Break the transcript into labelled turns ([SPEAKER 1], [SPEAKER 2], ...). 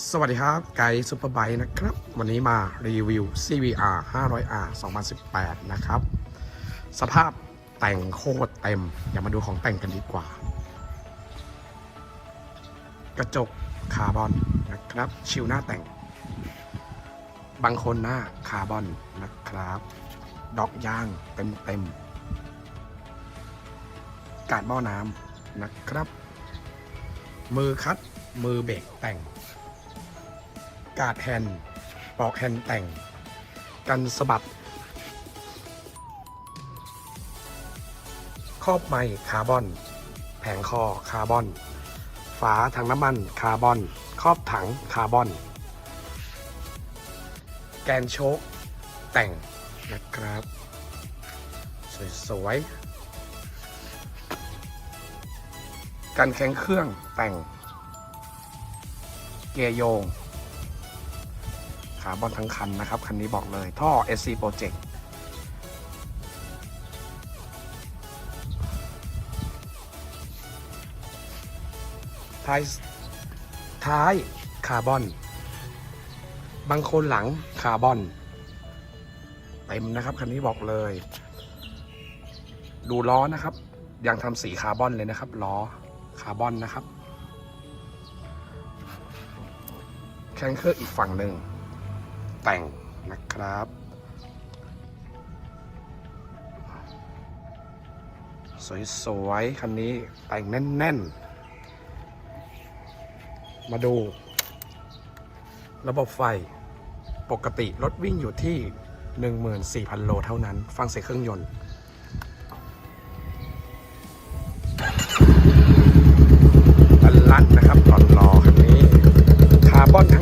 [SPEAKER 1] สวัสดีครับ ไกด์ซูเปอร์ไบค์นะครับ วันนี้มารีวิว CVR 500R 2018 นะครับ สภาพแต่งโคตรเต็ม อย่ามาดูของแต่งกันดีกว่า กระจกคาร์บอนนะครับ ชิวหน้าแต่ง บางคนหน้าคาร์บอนนะครับ ดอกยางเต็มเต็ม การบ่อน้ำนะครับ มือคัดมือเบรกแต่ง กาดแฮนปลอกแฮนแต่ง กันสะบัด ครอบไม้คาร์บอน แผงคอคาร์บอน ฝาถังน้ำมันคาร์บอน ครอบถังคาร์บอน แกนโชคแต่งนะครับ สวยๆกันแข็งเครื่องแต่ง เกียร์โยง คาร์บอนทั้งคันนะครับ คันนี้บอกเลยท่อ SC Project ท้ายท้ายคาร์บอน บางคนหลังคาร์บอน เต็มนะครับ คันนี้บอกเลย ดูล้อนะครับ ยังทำสีคาร์บอนเลยนะครับ ล้อคาร์บอนนะครับแคนเคอร์อีกฝั่งหนึ่ง แต่งนะครับ สวยๆคันนี้แต่งแน่น ๆ มาดู ระบบไฟปกติรถวิ่งอยู่ที่ 14,000 โลเท่านั้น ฟังเสียงเครื่องยนต์ลันนะครับตอนรอคันนี้ คาร์บอนทั้ง